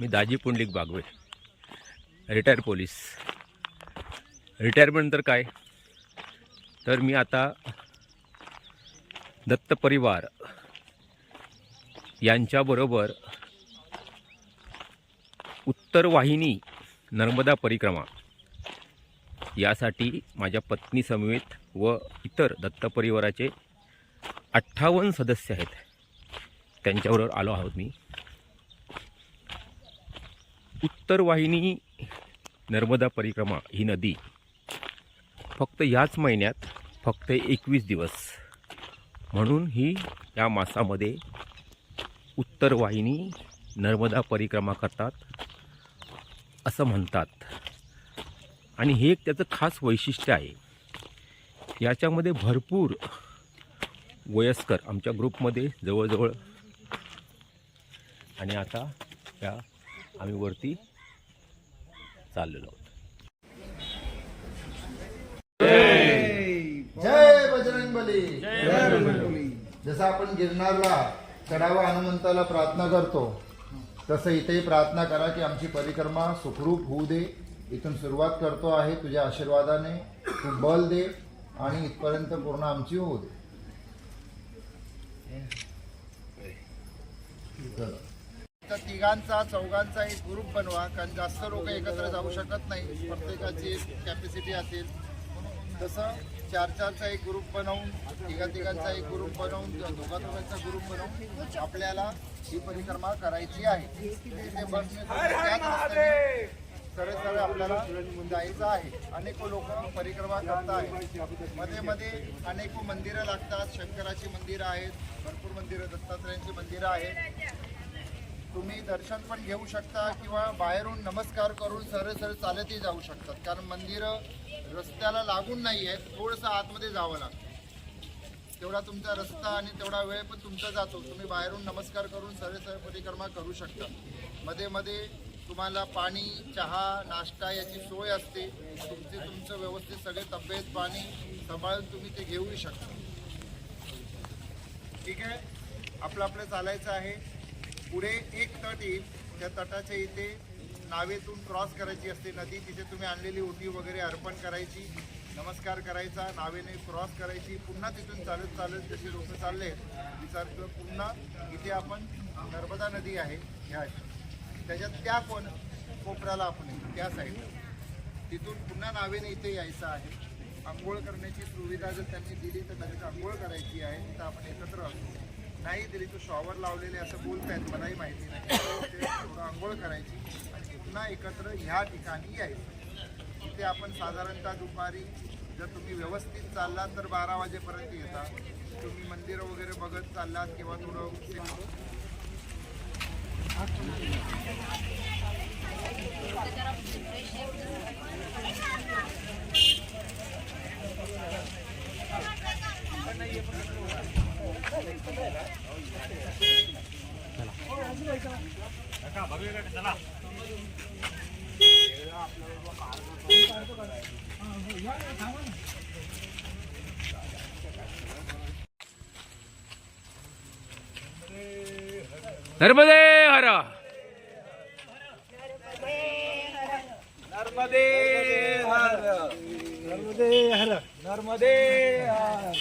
मी Daji Pundalik Bagwe. Retire police रिटायरमेंटनंतर काय? तर मी आता दत्त परिवार यांच्याबरोबर उत्तर वाहिनी नर्मदा परिक्रमा यासाठी माझ्या पत्नी समेत व इतर दत्त परिवाराचे अठ्ठावन्न सदस्य आहेत. त्यांच्याबरोबर आलो आहोत मी. उत्तर वाहिनी नर्मदा परिक्रमा ही नदी फक्त याच महिन्यात फक्त एकवीस दिवस. म्हणून ही या मासामध्ये उत्तर वाहिनी नर्मदा परिक्रमा करतात असं म्हणतात. आणि हे एक त्याचं खास वैशिष्ट्य आहे. याच्यामध्ये भरपूर वयस्कर आमच्या ग्रुपमध्ये जवळजवळ आणि आता या आम्ही वरती चाललेलो आहोत. जय बजरंग बली. जसं आपण गिरनारला चढावा हनुमंताला प्रार्थना करतो तसं इथेही प्रार्थना करा की आमची परिक्रमा सुखरूप होऊ दे. इथून सुरुवात करतो आहे तुझ्या आशीर्वादाने. तू बल दे आणि इथपर्यंत पूर्ण आमची होऊ दे. तर तिघांचा चौघांचा एक ग्रुप बनवा. कारण जास्त लोक एकत्र जाऊ शकत नाही. प्रत्येकाची एक कॅपॅसिटी असेल. तसं चार चारचा एक ग्रुप बनवून तिघा तिघांचा एक ग्रुप बनवून किंवा दोघा दोघांचा ग्रुप बनवून आपल्याला ही परिक्रमा करायची आहे. तिथे सरळ सरळ आपल्याला जायचं आहे. अनेक लोक परिक्रमा करत आहेत. मध्ये मध्ये अनेक मंदिरं लागतात. शंकराची मंदिरं आहेत. भरपूर मंदिरं दत्तात्रयांची मंदिरं आहेत. तुम्ही दर्शन पण घेऊ शकता किंवा बाहेरून नमस्कार करून सरळ सरळ चालतही जाऊ शकतात. कारण मंदिरं रस्त्याला लागून नाही आहेत थोडंसं आतमध्ये जावं लागतं. तेवढा तुमचा रस्ता आणि तेवढा वेळ पण तुमचा जातो. तुम्ही बाहेरून नमस्कार करून सरळ सरळ परिक्रमा करू शकता. मध्ये मध्ये तुम्हाला पाणी चहा नाश्ता याची सोय असते. तुमचे तुमचं व्यवस्थित सगळे तब्येत पाणी सांभाळून तुम्ही ते घेऊही शकता. ठीक आहे? आपलं आपलं चालायचं आहे. पुढे एक तट येईल त्या तटाच्या इथे नावेतून क्रॉस करायची असते. नदी तिथे तुम्ही आणलेली ओटी वगैरे अर्पण करायची नमस्कार करायचा नावेने क्रॉस करायची. पुन्हा तिथून चालत चालत जसे लोक चालले विचार करून पुन्हा इथे आपण नर्मदा नदी आहे ह्या त्याच्यात त्या कोण कोपऱ्याला आपण त्या साईडला तिथून पुन्हा नावेने इथे यायचं आहे. आंघोळ करण्याची सुविधा जर त्यांनी दिली तर नदीत आंघोळ करायची आहे. तिथं आपण एकत्र असतो. नाही दिली तू शॉवर लावलेले असं बोलतायत मलाही माहिती नाही. ते थोडं आंघोळ करायची आणि पुन्हा एकत्र ह्या ठिकाणी यायचं. इथे आपण साधारणतः दुपारी जर तुम्ही व्यवस्थित चाललात तर बारा वाजेपर्यंत येता. तुम्ही मंदिरं वगैरे बघत चाललात किंवा थोडं नर्मदे हरा नर्मदे हर नर्मदे हर नर्मदे हर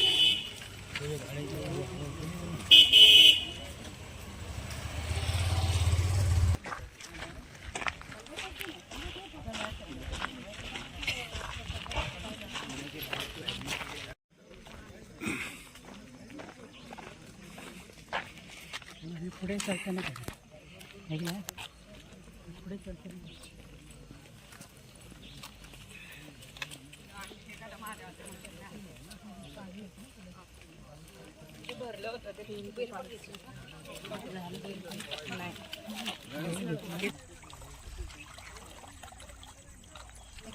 पुढे चालताना आहे ना पुढे चालताना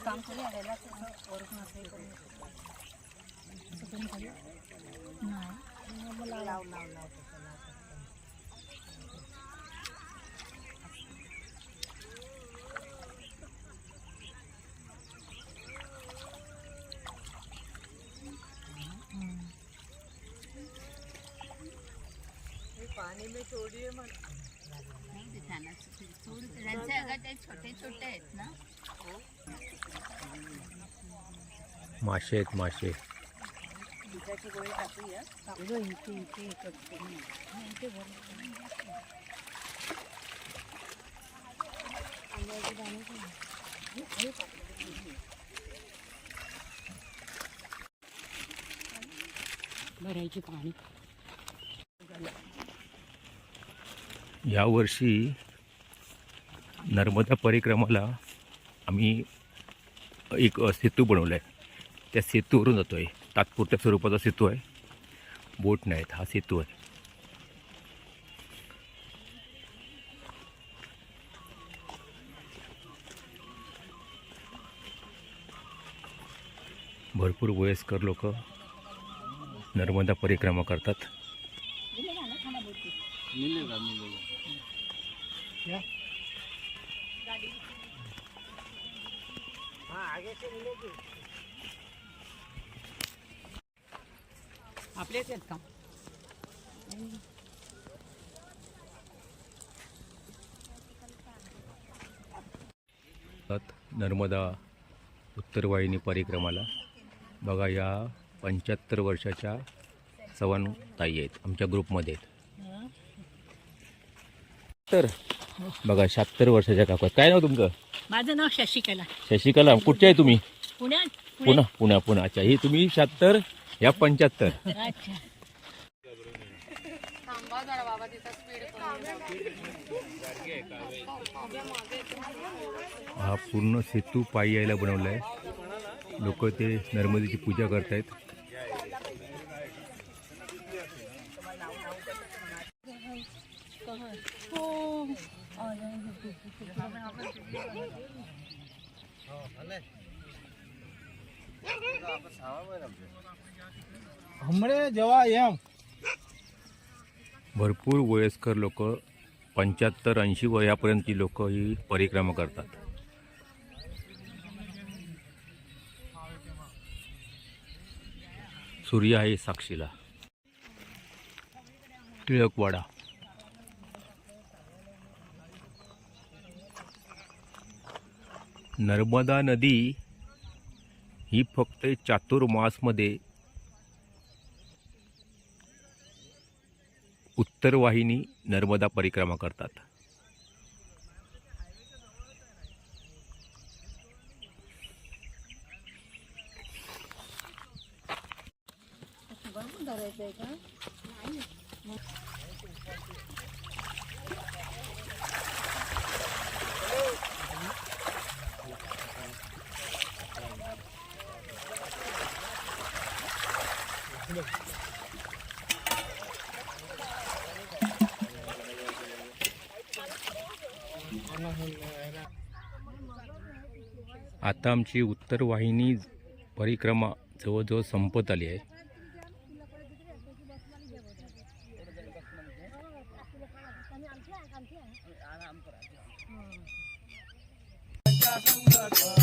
काम करूया याला ओळख नसेल नाही. लाव लाव लाव. छोटे छोटे आहेत ना. मासे आहेत मासे. दुधाची गोळी टाकूया अगं इथे इथे इथे इथे भरायची पाणी. यावर्षी नर्मदा परिक्रमाला आम्ही एक सेतू बनवला आहे त्या सेतूवरून जातो आहे तात्पुरत्या स्वरूपाचा सेतू आहे. बोट नाहीत. हा सेतू आहे. भरपूर वयस्कर लोक नर्मदा परिक्रमा करतात. आपलेच आहेत का जातात नर्मदा उत्तर वाहिनी परिक्रमाला. बघा या पंच्याहत्तर वर्षाच्या चव्हाण ताई आहेत आमच्या ग्रुपमध्ये आहेत. तर बघा शहात्तर वर्षाच्या काकू आहेत. काय नाव तुमचं? माझं नाव शशिकला. शशिकला. कुठचे आहे तुम्ही? पुण्यात. पुन्हा पुण्या पुन्हा अच्छा ही तुम्ही शहात्तर या पंच्याहत्तर. अच्छा. हा पूर्ण सेतू पायी यायला बनवला आहे लोक ते नर्मदेची पूजा करतायत. हमरे जेव्हा एम। भरपूर वयस्कर लोक पंच्याहत्तर ऐंशी वयापर्यंतची लोक ही परिक्रमा करतात. सूर्य आहे साक्षीला. टिळकवाडा नर्मदा नदी ही फक्त चातुर्मासमध्ये. उत्तर वाहिनी नर्मदा परिक्रमा करतात धरायचंय का आता आमची उत्तर वाहिनी परिक्रमा जवळजवळ संपत आली आहे. भक्तांचा मेळावा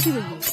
这个。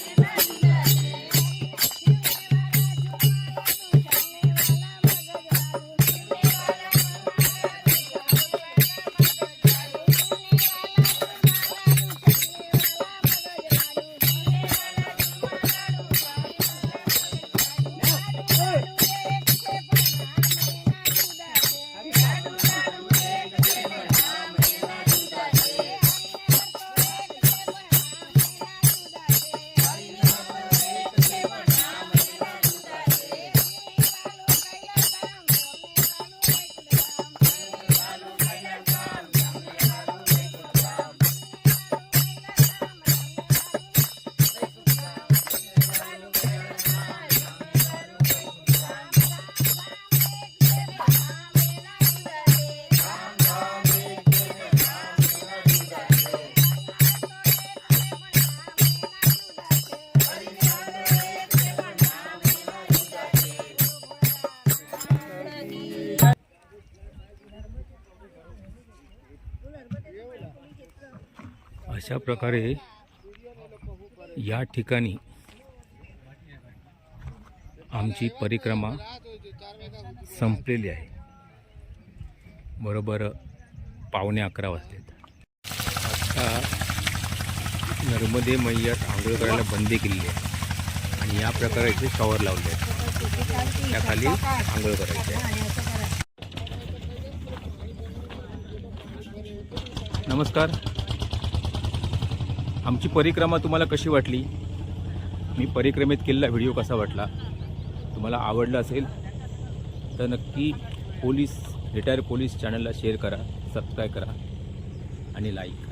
अशा प्रकारे या ठिकाणी आमची परिक्रमा संपलेली आहे. बरोबर पावणे अकरा वाजलेत. आता नर्मदे मैयात आंघोळ करायला बंदी केलेली आहे. आणि या प्रकारे इथे शॉवर लावले आहेत. त्याखाली आंघोळ करायची आहे. नमस्कार. आमची परिक्रमा तुम्हाला कशी वाटली? मी परिक्रमेत केलेला व्हिडिओ कसा वाटला? तुम्हाला आवडला असेल तर नक्की पोलीस रिटायर पोलीस चॅनलला शेअर करा सबस्क्राईब करा आणि लाईक.